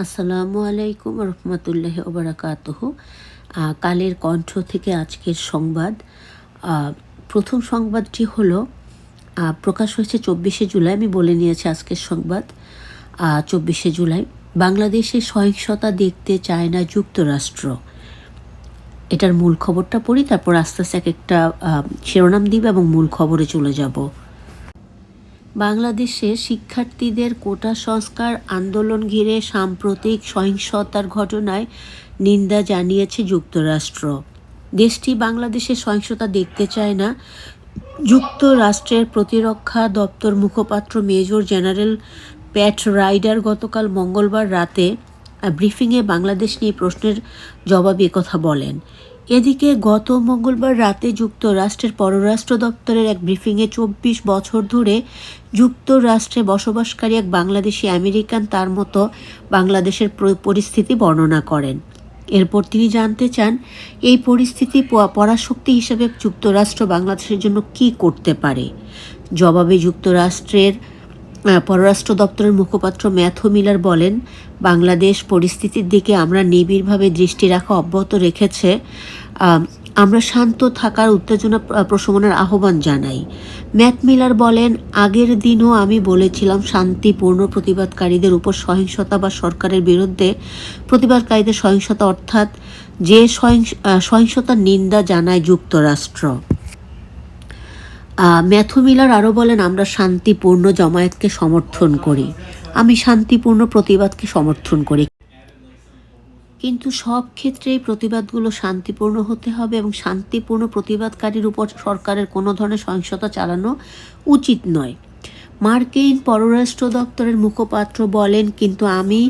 আসসালামু আলাইকুম রহমতুল্লাহ ওবরাকাতহ। কালের কণ্ঠ থেকে আজকের সংবাদ। প্রথম সংবাদটি হলো প্রকাশ হয়েছে চব্বিশে জুলাই, আমি বলে নিয়েছি আজকের সংবাদ। চব্বিশে জুলাই, বাংলাদেশে সহিংসতা দেখতে চায় না যুক্তরাষ্ট্র। এটার মূল খবরটা পড়ি, তারপর আস্তে আস্তে এক একটা শিরোনাম দিব এবং মূল খবরে চলে যাব। বাংলাদেশে শিক্ষার্থীদের কোটা সংস্কার আন্দোলন ঘিরে সাম্প্রতিক সহিংসতার ঘটনায় নিন্দা জানিয়েছে যুক্তরাষ্ট্র। দেশটি বাংলাদেশে সহিংসতা দেখতে চায় না। যুক্তরাষ্ট্রের প্রতিরক্ষা দপ্তর মুখপাত্র মেজর জেনারেল প্যাট রাইডার গতকাল মঙ্গলবার রাতে ব্রিফিংয়ে বাংলাদেশ নিয়ে প্রশ্নের জবাবে কথা বলেন। এদিকে গত মঙ্গলবার রাতে যুক্তরাষ্ট্রের পররাষ্ট্র দপ্তরের এক ব্রিফিংয়ে চব্বিশ বছর ধরে যুক্তরাষ্ট্রে বসবাসকারী এক বাংলাদেশি আমেরিকান তার মতো বাংলাদেশের পরিস্থিতি বর্ণনা করেন। এরপর তিনি জানতে চান, এই পরিস্থিতি পরাশক্তি হিসেবে যুক্তরাষ্ট্র বাংলাদেশের জন্য কি করতে পারে? জবাবে যুক্তরাষ্ট্রের পররাষ্ট্র দপ্তরের মুখপাত্র ম্যাথু মিলার বলেন বাংলাদেশ পরিস্থিতির দিকে আমরা নিবিড়ভাবে দৃষ্টি রাখা অব্যাহত রেখেছে আমরা শান্ত থাকার উত্তেজনা প্র- প্রশমনের আহ্বান জানাই। ম্যাথ মিলার বলেন, আগের দিনও আমি বলেছিলাম শান্তিপূর্ণ প্রতিবাদকারীদের উপর সহিংসতা বা সরকারের বিরুদ্ধে প্রতিবাদকারীদের সহিংসতা অর্থাৎ যে সহিংস- সহিংসতার নিন্দা জানায় যুক্তরাষ্ট্র। ম্যাথু মিলার আরও বলেন, আমরা শান্তিপূর্ণ জমায়েতকে সমর্থন করি। আমি শান্তিপূর্ণ প্রতিবাদকে সমর্থন করি। কিন্তু সব ক্ষেত্রেই প্রতিবাদগুলো শান্তিপূর্ণ হতে হবে এবং শান্তিপূর্ণ প্রতিবাদকারীর উপর সরকারের কোনো ধরনের সহিংসতা চালানো উচিত নয়। মার্কিন পররাষ্ট্র দপ্তরের মুখপাত্র বলেন, কিন্তু আমি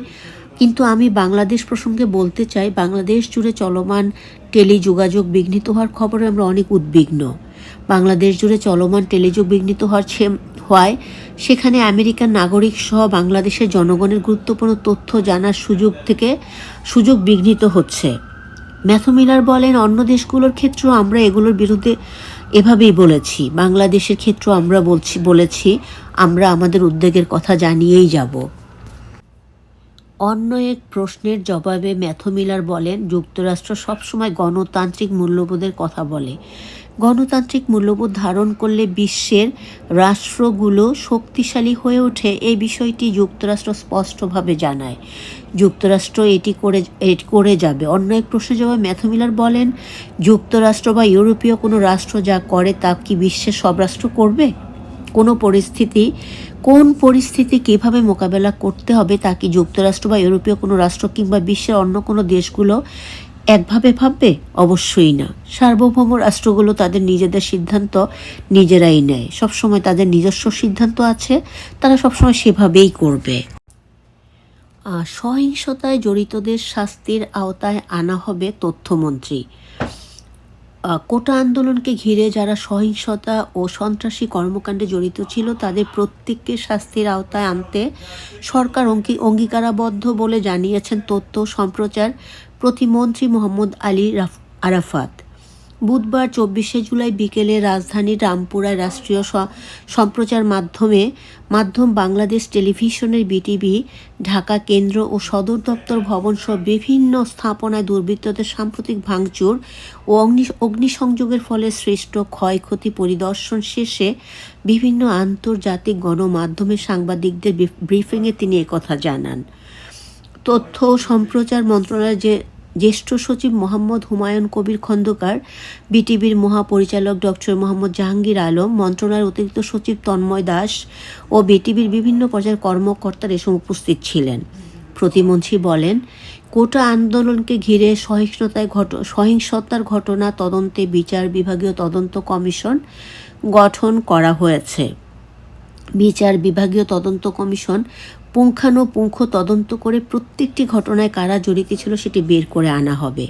কিন্তু আমি বাংলাদেশ প্রসঙ্গে বলতে চাই, বাংলাদেশ জুড়ে চলমান টেলিযোগাযোগ বিঘ্নিত হওয়ার খবরে আমরা অনেক উদ্বিগ্ন। বাংলাদেশ জুড়ে চলমান টেলিযোগ বিঘ্নিত হওয়ার হওয়ায় সেখানে আমেরিকান নাগরিক সহ বাংলাদেশের জনগণের গুরুত্বপূর্ণ তথ্য জানার সুযোগ থেকে সুযোগ বিঘ্নিত হচ্ছে। ম্যাথু মিলার বলেন, অন্য দেশগুলোর ক্ষেত্রেও আমরা এগুলোর বিরুদ্ধে এভাবেই বলেছি। বাংলাদেশের ক্ষেত্রেও আমরা বলছি, বলেছি, আমরা আমাদের উদ্বেগের কথা জানিয়েই যাব। অন্য এক প্রশ্নের জবাবে ম্যাথু মিলার বলেন, যুক্তরাষ্ট্র সবসময় গণতান্ত্রিক মূল্যবোধের কথা বলে। গণতান্ত্রিক মূল্যবোধ ধারণ করলে বিশ্বের রাষ্ট্রগুলো শক্তিশালী হয়ে ওঠে এই বিষয়টি যুক্তরাষ্ট্র স্পষ্টভাবে জানায়। যুক্তরাষ্ট্র এটি করে করে যাবে। অন্য এক প্রশ্নের জবাবে ম্যাথু মিলার বলেন, যুক্তরাষ্ট্র বা ইউরোপীয় কোনো রাষ্ট্র যা করে তা কি বিশ্বের সব রাষ্ট্র করবে? কোনো পরিস্থিতি, কোন পরিস্থিতি কীভাবে মোকাবেলা করতে হবে তা কি যুক্তরাষ্ট্র বা ইউরোপীয় কোনো রাষ্ট্র কিংবা বিশ্বের অন্য কোনো দেশগুলো একভাবে ভাববে? অবশ্যই না। সার্বভৌম রাষ্ট্রগুলো তাদের নিজেদের সিদ্ধান্ত নিজেরাই নেয়। সবসময় তাদের নিজস্ব সিদ্ধান্ত আছে, তারা সবসময় সেভাবেই করবে। সহিংসতায় জড়িতদের শাস্তির আওতায় আনা হবে তথ্যমন্ত্রী। কোটা আন্দোলনকে ঘিরে যারা সহিংসতা ও সন্ত্রাসী কর্মকাণ্ডে জড়িত ছিল, তাদের প্রত্যেককে শাস্তির আওতায় আনতে সরকার অঙ্গী, অঙ্গীকারাবদ্ধ বলে জানিয়েছেন তথ্য সম্প্রচার প্রতিমন্ত্রী মোহাম্মদ আলী রাফ আরাফাত। বুধবার চব্বিশে জুলাই বিকেলে রাজধানীর রামপুরায় রাষ্ট্রীয় সম্প্রচার মাধ্যমে মাধ্যম বাংলাদেশ টেলিভিশনের বিটিভি, ঢাকা কেন্দ্র ও সদর দপ্তর ভবন সহ বিভিন্ন স্থাপনায় দুর্বৃত্তদের সাম্প্রতিক ভাঙচুর ও অগ্নি অগ্নিসংযোগের ফলে সৃষ্ট ক্ষয়ক্ষতি পরিদর্শন শেষে বিভিন্ন আন্তর্জাতিক গণমাধ্যমে সাংবাদিকদের ব্রিফিংয়ে তিনি একথা জানান। তথ্য ও সম্প্রচার মন্ত্রণালয়ের যে জ্যেষ্ঠ সচিব মোহাম্মদ হুমায়ুন কবির খন্দকার, বিটিভির মহাপরিচালক ডক্টর মোহাম্মদ জাহাঙ্গীর আলম, মন্ত্রণালয়ের অতিরিক্ত সচিব তন্ময় দাস ও বিটিভির বিভিন্ন পর্যায়ের কর্মকর্তারা এসব উপস্থিত ছিলেন। প্রতিমন্ত্রী বলেন, কোটা আন্দোলনকে ঘিরে সহিংসতায় ঘট, সহিংসতার ঘটনা তদন্তে বিচার বিভাগীয় তদন্ত কমিশন গঠন করা হয়েছে। বিচার বিভাগীয় তদন্ত কমিশন পুঙ্খানুপুঙ্খ তদন্ত করে প্রত্যেকটি ঘটনায় কারা জড়িত ছিল সেটি বের করে আনা হবে।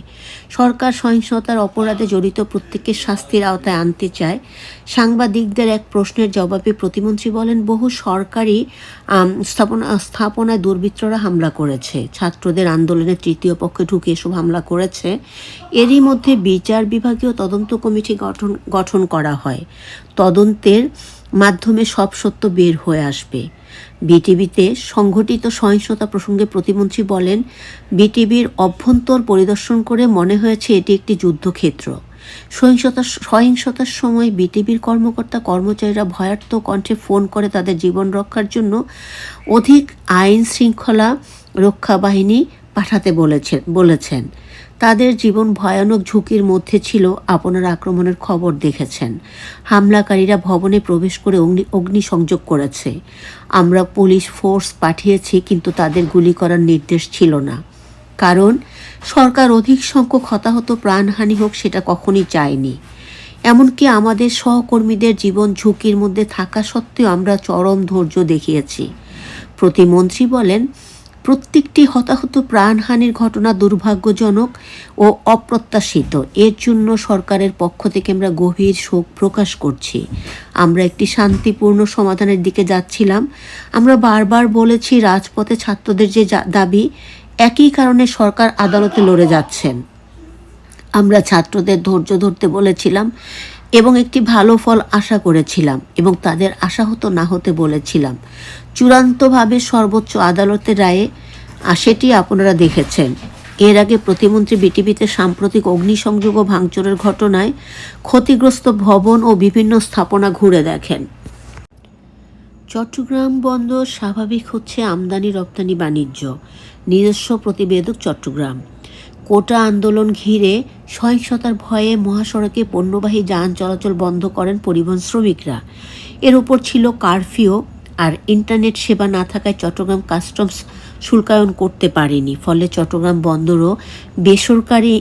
সরকার সহিংসতার অপরাধে জড়িত প্রত্যেককে শাস্তির আওতায় আনতে চায়। সাংবাদিকদের এক প্রশ্নের জবাবে প্রতিমন্ত্রী বলেন, বহু সরকারি স্থাপনা, স্থাপনায় দুর্বৃত্তরা হামলা করেছে। ছাত্রদের আন্দোলনের তৃতীয় পক্ষে ঢুকে এসব হামলা করেছে। এরই মধ্যে বিচার বিভাগীয় তদন্ত কমিটি গঠন গঠন করা হয়। তদন্তের মাধ্যমে সব সত্য বের হয়ে আসবে। বিটিভিতে সংঘটিত সহিংসতা প্রসঙ্গে প্রতিমন্ত্রী বলেন, বিটিভির অভ্যন্তর পরিদর্শন করে মনে হয়েছে এটি একটি যুদ্ধক্ষেত্র। সহিংসতা সহিংসতার সময় বিটিভির কর্মকর্তা কর্মচারীরা ভয়ার্থ কণ্ঠে ফোন করে তাদের জীবন রক্ষার জন্য অধিক আইন শৃঙ্খলা রক্ষা বাহিনী পাঠাতে বলেছেন বলেছেন। তাদের জীবন ভয়ানক ঝুঁকির মধ্যে ছিল আপনার আক্রমণের খবর দেখেছেন। হামলাকারীরা ভবনে প্রবেশ করে অগ্নি অগ্নিসংযোগ করেছে। আমরা পুলিশ ফোর্স পাঠিয়েছি, কিন্তু তাদের গুলি করার নির্দেশ ছিল না। কারণ, সরকার অধিক সংখ্যক হতাহত প্রাণহানি হোক সেটা কখনই চায়নি। এমনকি আমাদের সহকর্মীদের জীবন ঝুঁকির মধ্যে থাকা সত্ত্বেও আমরা চরম ধৈর্য দেখিয়েছি। প্রতিমন্ত্রী বলেন প্রত্যেকটি হতাহত প্রাণহানির ঘটনা দুর্ভাগ্যজনক ও অপ্রত্যাশিত। এর জন্য সরকারের পক্ষ থেকে আমরা গভীর শোক প্রকাশ করছি। আমরা একটি শান্তিপূর্ণ সমাধানের দিকে যাচ্ছিলাম। আমরা বারবার বলেছি, রাজপথে ছাত্রদের যে দাবি, একই কারণে সরকার আদালতে লড়ে যাচ্ছেন। আমরা ছাত্রদের ধৈর্য ধরতে বলেছিলাম এবং একটি ভালো ফল আশা করেছিলাম এবং তাদের আশাহত না হতে বলেছিলাম। চূড়ান্তভাবে সর্বোচ্চ আদালতের রায়ে সেটি আপনারা দেখেছেন। এর আগে প্রতিমন্ত্রী বিটিভিতে সাম্প্রতিক অগ্নিসংযোগ ও ভাঙচুরের ঘটনায় ক্ষতিগ্রস্ত ভবন ও বিভিন্ন স্থাপনা ঘুরে দেখেন। চট্টগ্রাম বন্দর স্বাভাবিক হচ্ছে আমদানি রপ্তানি বাণিজ্য। নিজস্ব প্রতিবেদক চট্টগ্রাম। কোটা আন্দোলন ঘিরে সহিংসতার ভয়ে মহাসড়কে পণ্যবাহী যান চলাচল বন্ধ করেন পরিবহন শ্রমিকরা। এর উপর ছিল কারফিউ আর ইন্টারনেট সেবা না থাকায় চট্টগ্রাম কাস্টমস শুল্কায়ন করতে পারেনি। ফলে চট্টগ্রাম বন্দরও বেসরকারি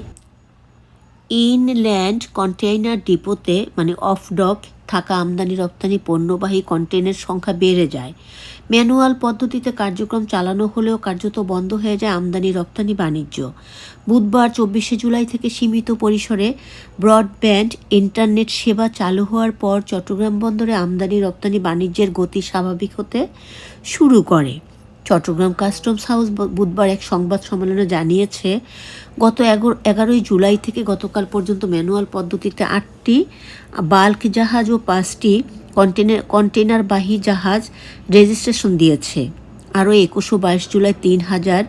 ইনল্যান্ড কন্টেইনার ডিপোতে মানে অফ ডক থাকা আমদানি রপ্তানি পণ্যবাহী কন্টেইনার সংখ্যা বেড়ে যায়। ম্যানুয়াল পদ্ধতিতে কার্যক্রম চালানো হলেও কার্যত বন্ধ হয়ে যায় আমদানি রপ্তানি বাণিজ্য। বুধবার চব্বিশে জুলাই থেকে সীমিত পরিসরে ব্রডব্যান্ড ইন্টারনেট সেবা চালু হওয়ার পর চট্টগ্রাম বন্দরে আমদানি রপ্তানি বাণিজ্যের গতি স্বাভাবিক হতে শুরু করে। চট্টগ্রাম কাস্টমস হাউস বুধবার এক সংবাদ সম্মেলনে জানিয়েছে গত এগারো এগারোই জুলাই থেকে গতকাল পর্যন্ত ম্যানুয়াল পদ্ধতিতে আটটি বাল্ক জাহাজ ও পাঁচটি কন্টেনার কন্টেনারবাহী জাহাজ রেজিস্ট্রেশন দিয়েছে। আরও একুশো বাইশ জুলাই তিন হাজার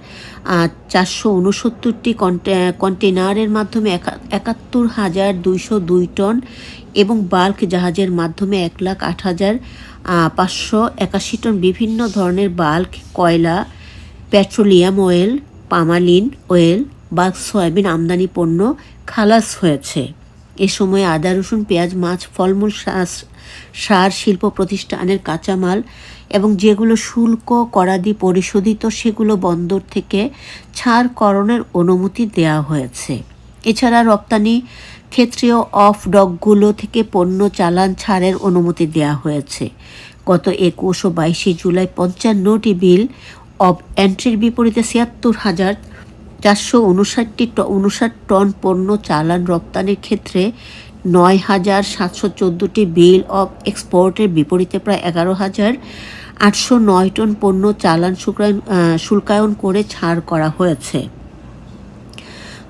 চারশো উনসত্তরটি কন্টেনারের মাধ্যমে একা- একাত্তর হাজার দুইশো দুই টন এবং বাল্ক জাহাজের মাধ্যমে এক লাখ আট হাজার পাঁচশো একাশি টন বিভিন্ন ধরনের বাল্ক, কয়লা, পেট্রোলিয়াম অয়েল, পামালিন অয়েল বা সয়াবিন, আমদানি পণ্য খালাস হয়েছে। এ সময় আদা, রসুন, পেঁয়াজ, মাছ, ফলমূল, সার- শিল্প প্রতিষ্ঠানের কাঁচামাল এবং যেগুলো শুল্ক, করাদি পরিশোধিত, সেগুলো বন্দর থেকে ছাড় করণের অনুমতি দেওয়া হয়েছে। এছাড়া রপ্তানি ক্ষেত্রেও অফ ডকগুলো থেকে পণ্য চালান ছাড়ের অনুমতি দেওয়া হয়েছে। গত একুশ ও বাইশে জুলাই পঞ্চান্নটি বিল অব এন্ট্রির বিপরীতে ছিয়াত্তর হাজার চারশো উনষাটটি উনষাট টন পণ্য চালান রপ্তানির ক্ষেত্রে নয় হাজার সাতশো চোদ্দোটি বিল অফ এক্সপোর্টের বিপরীতে প্রায় এগারো হাজার আটশো নয় টন পণ্য চালান শুল্কায়ন শুল্কায়ন করে ছাড় করা হয়েছে।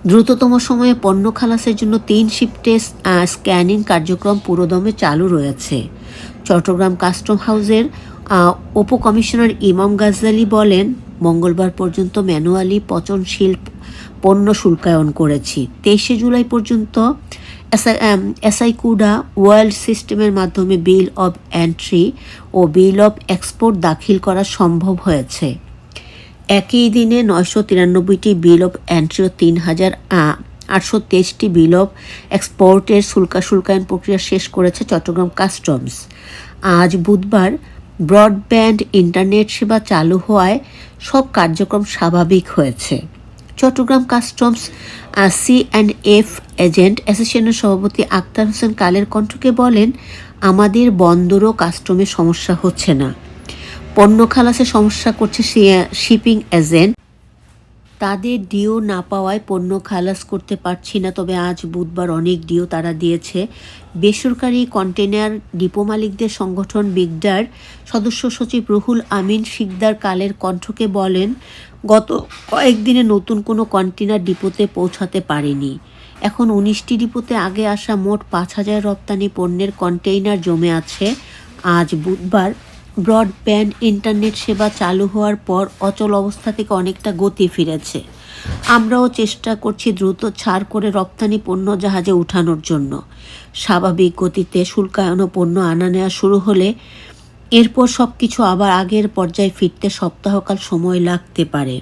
দ্রুততম সময়ে পণ্য খালাসের জন্য তিন শিফটে স্ক্যানিং কার্যক্রম পুরোদমে চালু রয়েছে। চট্টগ্রাম কাস্টম হাউসের উপকমিশনার ইমাম গাজদালি বলেন মঙ্গলবার পর্যন্ত ম্যানুয়ালি পচনশীল পণ্য শুল্কায়ন করেছি। তেইশে জুলাই পর্যন্ত এসআইকুডা ওয়ার্ল্ড সিস্টেমের মাধ্যমে বিল অব এন্ট্রি ও বিল অব এক্সপোর্ট দাখিল করা সম্ভব হয়েছে। একই দিনে নয়শো তিরানব্বইটি বিল অফ এন্ট্রি ও তিন হাজার আটশো তেইশটি বিল অফ এক্সপোর্টের শুল্কা শুল্কায়ন প্রক্রিয়া শেষ করেছে চট্টগ্রাম কাস্টমস। আজ বুধবার ব্রডব্যান্ড ইন্টারনেট সেবা চালু হওয়ায় সব কার্যক্রম স্বাভাবিক হয়েছে। Chattogram customs C and F agent অ্যাসোসিয়েশনের সভাপতি আক্তার হোসেন কালের কণ্ঠকে বলেন, আমাদের বন্দরও কাস্টমে সমস্যা হচ্ছে না। পণ্য খালাসে সমস্যা করছে শিপিং এজেন্ট তাদের ডিও না পাওয়ায় পণ্য খালাস করতে পারছি না, তবে আজ বুধবার অনেক ডিও তারা দিয়েছে। বেসরকারি কন্টেনার ডিপো মালিকদের সংগঠন বিগডার সদস্য সচিব রুহুল আমিন শিকদার কালের কণ্ঠকে বলেন, গত কয়েকদিনে নতুন কোনো কন্টেনার ডিপোতে পৌঁছাতে পারেনি। এখন উনিশটি ডিপোতে আগে আসা মোট পাঁচ হাজার রপ্তানি পণ্যের কন্টেইনার জমে আছে। আজ বুধবার ব্রডব্যান্ড ইন্টারনেট সেবা চালু হওয়ার পর অচল অবস্থা থেকে অনেকটা গতি ফিরেছে। আমরাও চেষ্টা করছি দ্রুত ছাড় করে রপ্তানি পণ্য জাহাজে উঠানোর জন্য। স্বাভাবিক গতিতে শুল্কায়ন পণ্য আনা নেওয়া শুরু হলে এরপর সব কিছু আবার আগের পর্যায়ে ফিরতে সপ্তাহকাল সময় লাগতে পারে।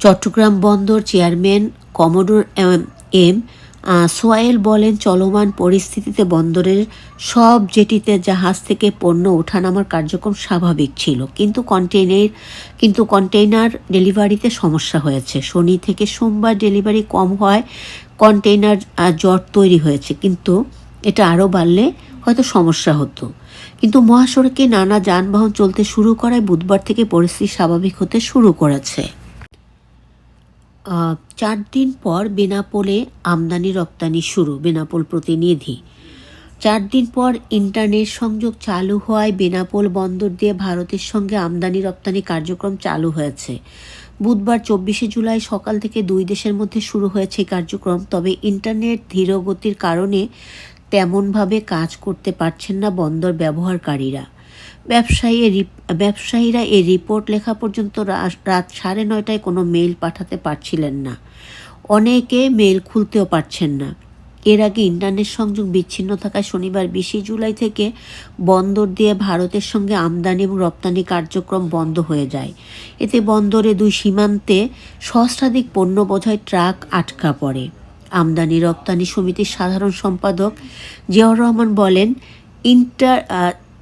চট্টগ্রাম বন্দর চেয়ারম্যান কমোডোর এম এম আহ, সোয়াইল বলেন চলমান পরিস্থিতিতে বন্দরের সব জেটিতে জাহাজ থেকে পণ্য ওঠানামার কার্যক্রম স্বাভাবিক ছিল। কিন্তু কন্টেইনার কিন্তু কন্টেইনার ডেলিভারিতে সমস্যা হয়েছে। শনি থেকে সোমবার ডেলিভারি কম হয় কন্টেইনার জট তৈরি হয়েছে। কিন্তু এটা আরও বাড়লে হয়তো সমস্যা হতো। কিন্তু মহাসড়কে নানা যানবাহন চলতে শুরু করায় বুধবার থেকে পরিস্থিতি স্বাভাবিক হতে শুরু করেছে। চার দিন পর বেনাপোলে আমদানি রপ্তানি শুরু, বেনাপোল প্রতিনিধি। চার দিন পর ইন্টারনেট সংযোগ চালু হওয়ায় বেনাপোল বন্দর দিয়ে ভারতের সঙ্গে আমদানি রপ্তানি কার্যক্রম চালু হয়েছে। বুধবার চব্বিশে জুলাই সকাল থেকে দুই দেশের মধ্যে শুরু হয়েছে কার্যক্রম, তবে ইন্টারনেট ধীরগতির কারণে তেমনভাবে কাজ করতে পারছেন না বন্দর ব্যবহারকারীরা। ব্যবসায়ী ব্যবসায়ীরা এই রিপোর্ট লেখা পর্যন্ত রাত সাড়ে নয়টায় কোনো মেইল পাঠাতে পারছিলেন না। অনেকে মেইল খুলতেও পারছেন না। এর আগে ইন্টারনেট সংযোগ বিচ্ছিন্ন থাকায় শনিবার বিশে জুলাই থেকে বন্দর দিয়ে ভারতের সঙ্গে আমদানি এবং রপ্তানি কার্যক্রম বন্ধ হয়ে যায়। এতে বন্দরে দুই সীমান্তে সহস্রাধিক পণ্য বোঝায় ট্রাক আটকা পড়ে। আমদানি রপ্তানি সমিতির সাধারণ সম্পাদক জিয়াউর রহমান বলেন, ইন্টার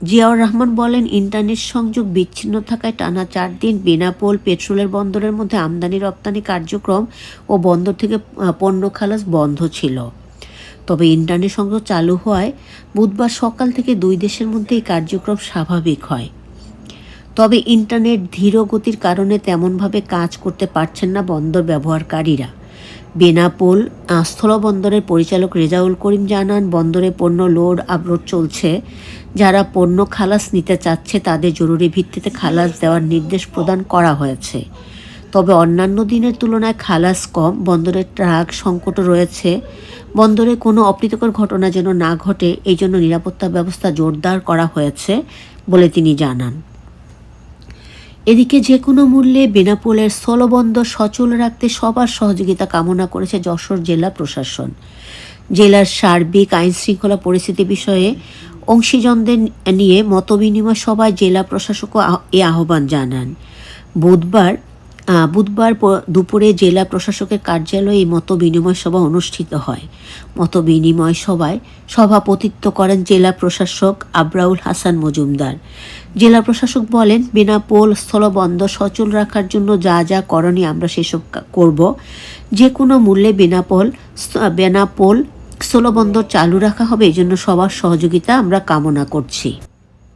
জিয়াউর রহমান বলেন, ইন্টারনেট সংযোগ বিচ্ছিন্ন থাকায় টানা চার দিন বেনাপোল পেট্রোলের বন্দরের মধ্যে আমদানি, রপ্তানি কার্যক্রম ও বন্দর থেকে পণ্য খালাস বন্ধ ছিল। তবে ইন্টারনেট সংযোগ চালু হওয়ায় বুধবার সকাল থেকে দুই দেশের মধ্যে এই কার্যক্রম স্বাভাবিক হয়। তবে ইন্টারনেট ধীর গতির কারণে তেমনভাবে কাজ করতে পারছেন না বন্দর ব্যবহারকারীরা। বেনাপোল স্থলবন্দরের পরিচালক রেজাউল করিম জানান, বন্দরে পণ্য লোড আপলোড চলছে। যারা পণ্য খালাস নিতে চাচ্ছে, তাদের জরুরি ভিত্তিতে খালাস দেওয়ার নির্দেশ প্রদান করা হয়েছে। তবে অন্যান্য দিনের তুলনায় খালাস কম, বন্দরের ট্রাক সংকটও রয়েছে। বন্দরে কোনো অপ্রীতিকর ঘটনা যেন না ঘটে এই জন্য নিরাপত্তা ব্যবস্থা জোরদার করা হয়েছে বলে তিনি জানান। এদিকে যে কোনো মূল্যে বেনাপোলের স্থলবন্দর সচল রাখতে সবার সহযোগিতা কামনা করেছে যশোর জেলা প্রশাসন। জেলার সার্বিক আইন শৃঙ্খলা পরিস্থিতি বিষয়ে অংশীজনদের নিয়ে মতবিনিময় সভায় জেলা প্রশাসকও এ আহ্বান জানান। বুধবার বুধবার দুপুরে জেলা প্রশাসকের কার্যালয়ে এই মত বিনিময় সভা অনুষ্ঠিত হয়। মত বিনিময় সভায় সভাপতিত্ব করেন জেলা প্রশাসক আবরাউল হাসান মজুমদার। জেলা প্রশাসক বলেন বেনাপোল স্থলবন্দর সচল রাখার জন্য যা যা করণীয় আমরা সেসব করব। যে কোনো মূল্যে বেনাপোল বেনাপোল স্থলবন্দর চালু রাখা হবে এই জন্য সবার সহযোগিতা আমরা কামনা করছি।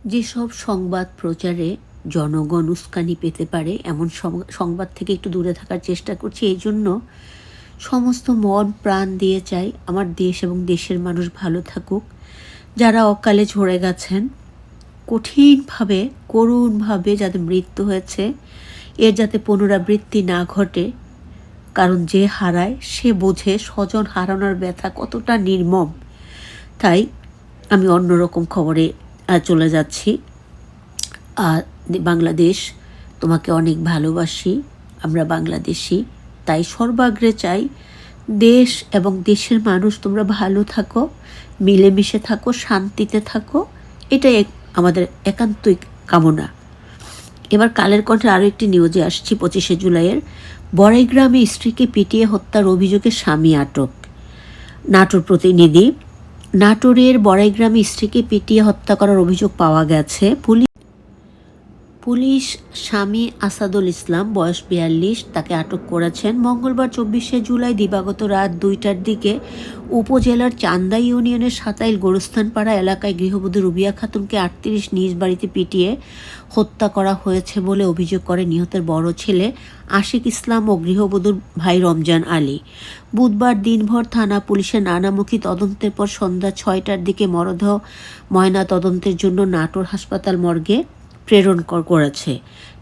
যেসব সংবাদ প্রচারে জনগণ উস্কানি পেতে পারে এমন সংবাদ থেকে একটু দূরে থাকার চেষ্টা করছি। এই জন্য সমস্ত মন প্রাণ দিয়ে চাই আমার দেশ এবং দেশের মানুষ ভালো থাকুক। যারা অকালে ঝরে গেছেন, কঠিনভাবে, করুণভাবে যাদের মৃত্যু হয়েছে, এর যাতে পুনরাবৃত্তি না ঘটে, কারণ যে হারায়, সে বোঝে স্বজন হারানোর ব্যথা কতটা নির্মম। তাই আমি অন্যরকম খবরে চলে যাচ্ছি। আর বাংলাদেশ, তোমাকে অনেক ভালোবাসি, আমরা বাংলাদেশি, তাই সর্বাগ্রে চাই দেশ এবং দেশের মানুষ তোমরা ভালো থাকো, মিলেমিশে থাকো, শান্তিতে থাকো, এটাই আমাদের একান্তই কামনা। এবার কালের কণ্ঠে আরও একটি নিউজে আসছি পঁচিশে জুলাইয়ের। বড়াইগ্রামে স্ত্রীকে পিটিয়ে হত্যার অভিযোগে স্বামী আটক। নাটোর প্রতিনিধি, নাটোরের বড়াইগ্রামে স্ত্রীকে পিটিয়ে হত্যা করার অভিযোগ পাওয়া গেছে। পুলিশ পুলিশ স্বামী আসাদুল ইসলাম, বয়স বিয়াল্লিশ, তাকে আটক করেছেন মঙ্গলবার চব্বিশে জুলাই দিবাগত রাত দুইটার দিকে উপজেলার চান্দা ইউনিয়নের সাতাইল গোরস্থানপাড়া এলাকায় গৃহবধূ রুবিয়া খাতুনকে আটত্রিশ নিজ বাড়িতে পিটিয়ে হত্যা করা হয়েছে বলে অভিযোগ করে নিহতের বড় ছেলে আশিক ইসলাম ও গৃহবধূর ভাই রমজান আলী। বুধবার দিনভর থানা পুলিশের নানামুখী তদন্তের পর সন্ধ্যা ছয়টার দিকে মরদেহ ময়না তদন্তের জন্য নাটোর হাসপাতাল মর্গে প্রেরণ করেছে।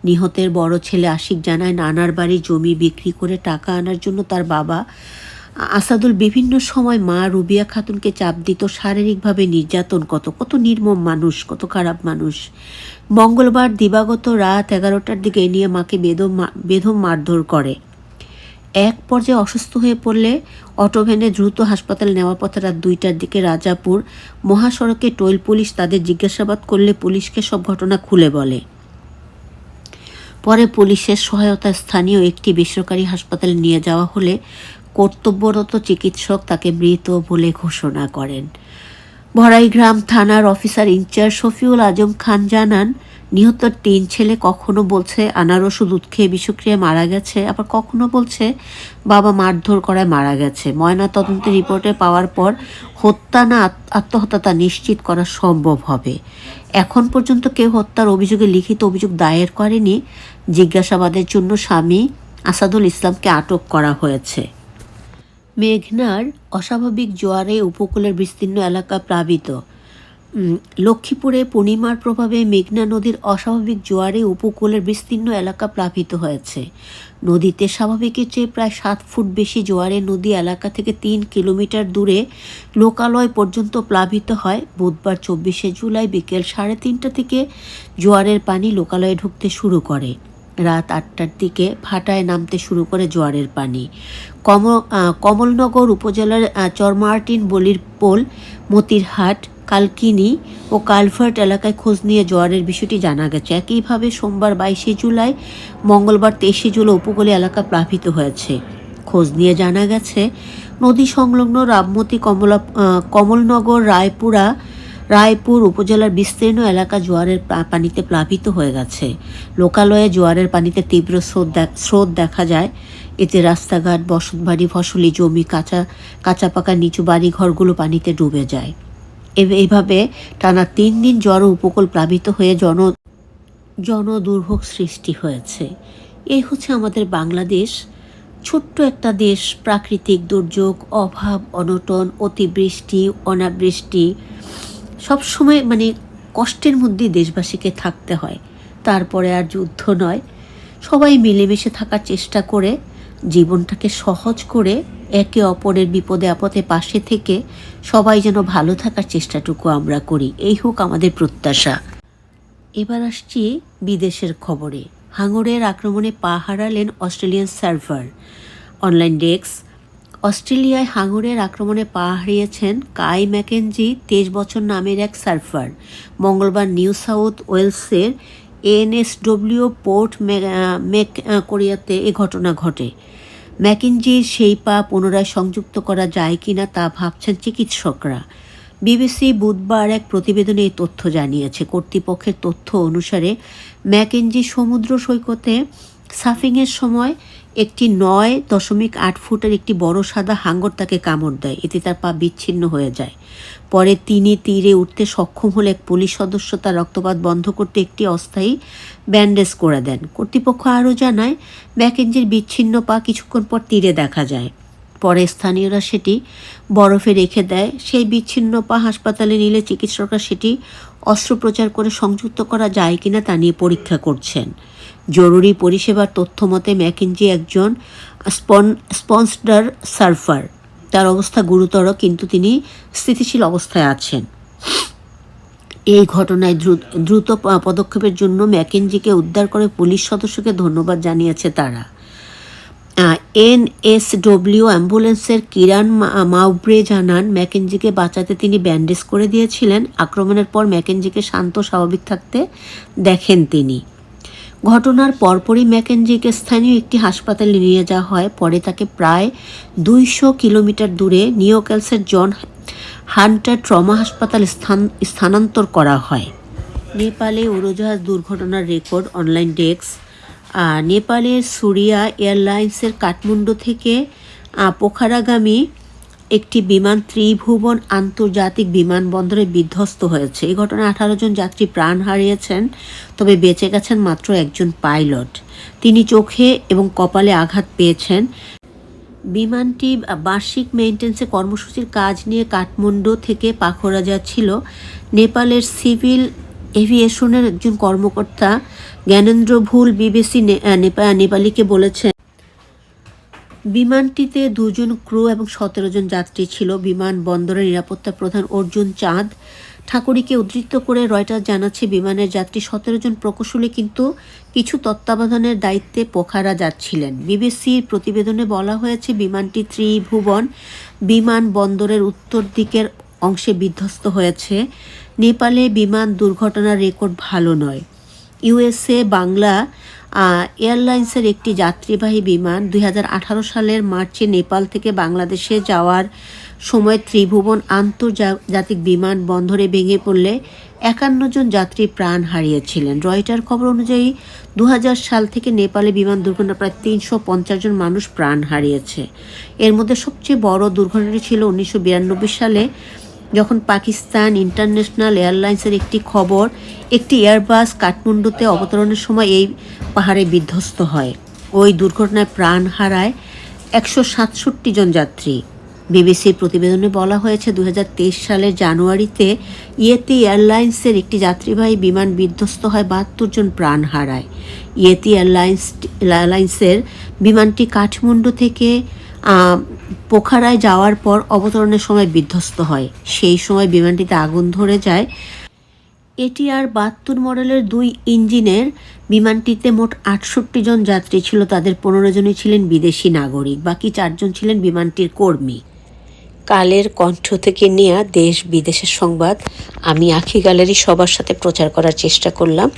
নিহতের বড় ছেলে আশিক জানায়, নানার বাড়ি জমি বিক্রি করে টাকা আনার জন্য তার বাবা আসাদুল বিভিন্ন সময় মা রুবিয়া খাতুনকে চাপ দিত, শারীরিকভাবে নির্যাতন কত কত নির্মম মানুষ, কত খারাপ মানুষ। মঙ্গলবার দিবাগত রাত এগারোটার দিকে নিয়ে মাকে বেদম বেদম মারধর করে। এক পর্যায়ে অসুস্থ হয়ে পড়লে অটোভ্যানে দ্রুত হাসপাতাল নেওয়ার পথে রাত দুইটার দিকে রাজাপুর মহাসড়কে টোল পুলিশ তাদের জিজ্ঞাসাবাদ করলে পুলিশকে সব ঘটনা খুলে বলে। পরে পুলিশের সহায়তায় স্থানীয় একটি বেসরকারি হাসপাতালে নিয়ে যাওয়া হলে কর্তব্যরত চিকিৎসক তাকে মৃত বলে ঘোষণা করেন। ভরাইগ্রাম থানার officer in charge Shafiul Azam Khan জানান নিহতর তিন ছেলে কখনো বলছে আনারস দুধ খেয়ে বিষক্রিয়ায় মারা গেছে, আবার কখনো বলছে বাবা মারধর করায় মারা গেছে। ময়না তদন্তের রিপোর্টে পাওয়ার পর হত্যা না, আত্মহত্যা তা নিশ্চিত করা সম্ভব হবে। এখন পর্যন্ত কেউ হত্যার অভিযোগে লিখিত অভিযোগ দায়ের করেনি। জিজ্ঞাসাবাদের জন্য স্বামী আসাদুল ইসলামকে আটক করা হয়েছে। মেঘনার অস্বাভাবিক জোয়ারে উপকূলের বিস্তীর্ণ এলাকা প্লাবিত। লক্ষ্মীপুরে পূর্ণিমার প্রভাবে মেঘনা নদীর অস্বাভাবিক জোয়ারে উপকূলের বিস্তীর্ণ এলাকা প্লাবিত হয়েছে। নদীতে স্বাভাবিকের চেয়ে প্রায় সাত ফুট বেশি জোয়ারে নদী এলাকা থেকে তিন কিলোমিটার দূরে লোকালয় পর্যন্ত প্লাবিত হয়। বুধবার চব্বিশে জুলাই বিকেল সাড়ে তিনটা থেকে জোয়ারের পানি লোকালয়ে ঢুকতে শুরু করে। রাত আটটার দিকে ভাটায় নামতে শুরু করে জোয়ারের পানি। কম কমলনগর উপজেলার চরমার্টিন বলির পোল, মতিরহাট কালকিনি ও কালভার্ট এলাকায় খোঁজ নিয়ে জোয়ারের বিষয়টি জানা গেছে। একইভাবে সোমবার বাইশে জুলাই, মঙ্গলবার তেইশে জুলাই উপকূলীয় এলাকা প্লাবিত হয়েছে। খোঁজ নিয়ে জানা গেছে, নদী সংলগ্ন রামমতি কমলা কমলনগর, রায়পুরা, রায়পুর উপজেলার বিস্তীর্ণ এলাকা জোয়ারের পানিতে প্লাবিত হয়ে গেছে। লোকালয়ে জোয়ারের পানিতে তীব্র স্রোত স্রোত দেখা যায়। এতে রাস্তাঘাট, বসতবাড়ি, ফসলি জমি, কাঁচা কাঁচা পাকা নিচু বাড়ি ঘরগুলো পানিতে ডুবে যায়। এইভাবে টানা তিন দিন জ্বর উপকূল প্লাবিত হয়ে জন জনদুর্ভোগ সৃষ্টি হয়েছে। এই হচ্ছে আমাদের বাংলাদেশ। ছোট্ট একটা দেশ, প্রাকৃতিক দুর্যোগ, অভাব, অনটন, অতিবৃষ্টি, অনাবৃষ্টি, সবসময় মানে কষ্টের মধ্যেই দেশবাসীকে থাকতে হয়। তারপরে আর যুদ্ধ নয়। সবাই মিলেমিশে থাকার চেষ্টা করে, জীবনটাকে সহজ করে একে অপরের বিপদে আপদে পাশে থেকে সবাই যেন ভালো থাকার চেষ্টাটুকু আমরা করি। এই হোক আমাদের প্রত্যাশা। এবার আসছি বিদেশের খবরে। হাঙরের আক্রমণে পা হারালেন অস্ট্রেলিয়ান সার্ভার। Online desk. অস্ট্রেলিয়ায় হাঙরের আক্রমণে পা হারিয়েছেন কাই ম্যাকেনজি, তেইশ বছর নামের এক সার্ফার মঙ্গলবার নিউ সাউথ ওয়েলসের এনএসডব্লিউ পোর্ট মেক কোরিয়াতে এ ঘটনা ঘটে। ম্যাকিনজির সেই পা পুনরায় সংযুক্ত করা যায় কিনা তা ভাবছেন চিকিৎসকরা। বিবিসি বুধবার এক প্রতিবেদনে এই তথ্য জানিয়েছে। কর্তৃপক্ষের তথ্য অনুসারে ম্যাকেনজি সমুদ্র সৈকতে সাফিংয়ের সময় একটি নয় দশমিক আট ফুটের একটি বড় সাদা হাঙ্গর তাকে কামড় দেয়। এতে তার পা বিচ্ছিন্ন হয়ে যায়। পরে তিনি তীরে উঠতে সক্ষম হলে এক পুলিশ সদস্য তার রক্তপাত বন্ধ করতে একটি অস্থায়ী ব্যান্ডেজ করে দেন। কর্তৃপক্ষ আরও জানায় ম্যাকেঞ্জির বিচ্ছিন্ন পা কিছুক্ষণ পর তীরে দেখা যায়। পরে স্থানীয়রা সেটি বরফে রেখে দেয়। সেই বিচ্ছিন্ন পা হাসপাতালে নিলে চিকিৎসকরা সেটি অস্ত্রোপচার করে সংযুক্ত করা যায় কিনা তা নিয়ে পরীক্ষা করছেন। জরুরি পরিষেবার তথ্য মতে ম্যাকিনজি একজন স্পন, স্পন্সডার সার্ফার। তার অবস্থা গুরুতর, কিন্তু তিনি স্থিতিশীল অবস্থায় আছেন। এই ঘটনায় দ্রু- দ্রুত পদক্ষেপের জন্য ম্যাকেনজিকে উদ্ধার করে পুলিশ সদস্যকে ধন্যবাদ জানিয়েছে তারা। এন এনএসডব্লিউ অ্যাম্বুলেন্সের কিরান মাউব্রে জানান ম্যাকেনজিকে বাঁচাতে তিনি ব্যান্ডেজ করে দিয়েছিলেন। আক্রমণের পর ম্যাকেনজিকে শান্ত, স্বাভাবিক থাকতে দেখেন তিনি। ঘটনার পরপরই ম্যাকেনজিকে স্থানীয় একটি হাসপাতালে নিয়ে যাওয়া হয়। পরে তাকে প্রায় দুইশো কিলোমিটার দূরে নিউক্যালসের জন হান্টার ট্রমা হাসপাতাল স্থান, স্থানান্তর করা হয়। নেপালে উড়োজাহাজ দুর্ঘটনার রেকর্ড, অনলাইন ডেস্ক। নেপালের সুরিয়া এয়ারলাইন্সের কাঠমান্ডু থেকে পোখারাগামী একটি বিমান ত্রিভুবন আন্তর্জাতিক বিমানবন্দরে বিধ্বস্ত হয়েছে। এই ঘটনায় আঠারো জন যাত্রী প্রাণ হারিয়েছেন, তবে বেঁচে গেছেন মাত্র একজন পাইলট। তিনি চোখে এবং কপালে আঘাত পেয়েছেন। বিমানটি বার্ষিক মেইনটেন্সে কর্মসূচির কাজ নিয়ে কাঠমান্ডু থেকে পাখরা যাচ্ছিল নেপালের সিভিল এভিয়েশনের একজন কর্মকর্তা জ্ঞানেন্দ্র ভুল বিবিসি নেপালিকে বলেছেন বিমানটিতে দুজন ক্রু এবং সতেরো জন যাত্রী ছিল। বিমান বন্দরের নিরাপত্তা প্রধান অর্জুন চাঁদ ঠাকুরীকে উদ্ধৃত করে রয়টার জানাচ্ছে, বিমানের যাত্রী সতেরো জন প্রকৌশলী কিন্তু কিছু তত্ত্বাবধানের দায়িত্বে পোখারা যাচ্ছিলেন। বিবিসির প্রতিবেদনে বলা হয়েছে, বিমানটি ত্রিভুবন বিমান বন্দরের উত্তর দিকের অংশে বিধ্বস্ত হয়েছে। নেপালে বিমান দুর্ঘটনার রেকর্ড ভালো নয়। ইউএসএ বাংলা এয়ারলাইন্সের একটি যাত্রীবাহী বিমান দুই হাজার আঠারো সালের মার্চে নেপাল থেকে বাংলাদেশে যাওয়ার সময় ত্রিভুবন আন্তর্জাতিক বিমান বন্দরে ভেঙে পড়লে একান্ন জন যাত্রী প্রাণ হারিয়েছিলেন। রয়টার খবর অনুযায়ী দু হাজার সাল থেকে নেপালে বিমান দুর্ঘটনা প্রায় তিনশো পঞ্চাশ জন মানুষ প্রাণ হারিয়েছে। এর মধ্যে সবচেয়ে বড় দুর্ঘটনাটি ছিল উনিশশো বিরানব্বই সালে যখন পাকিস্তান ইন্টারন্যাশনাল এয়ারলাইন্সের একটি খবর একটি এয়ারবাস কাঠমান্ডুতে অবতরণের সময় এই পাহাড়ে বিধ্বস্ত হয়। ওই দুর্ঘটনায় প্রাণ হারায় একশো সাতষট্টি জন যাত্রী। বিবিসির প্রতিবেদনে বলা হয়েছে দু হাজার তেইশ সালের জানুয়ারিতে ইয়েতি এয়ারলাইন্সের একটি যাত্রীবাহী বিমান বিধ্বস্ত হয়, বাহাত্তর জন প্রাণ হারায়। ইয়েতি এয়ারলাইন্স এয়ারলাইন্সের বিমানটি কাঠমান্ডু থেকে পোখারায় যাওয়ার পর অবতরণের সময় বিধ্বস্ত হয়। সেই সময় বিমানটিতে আগুন ধরে যায়। এটি আর বাহাত্তর মডেলের দুই ইঞ্জিনের বিমানটিতে মোট আটষট্টি জন যাত্রী ছিল। তাদের পনেরো জনই ছিলেন বিদেশি নাগরিক, বাকি চারজন ছিলেন বিমানটির কর্মী। কালের কণ্ঠ থেকে নেয়া দেশ বিদেশের সংবাদ আমি আখি গ্যালারি সবার সাথে প্রচার করার চেষ্টা করলাম।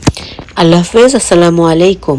আল্লাহ হাফেজ, আসসালামু আলাইকুম।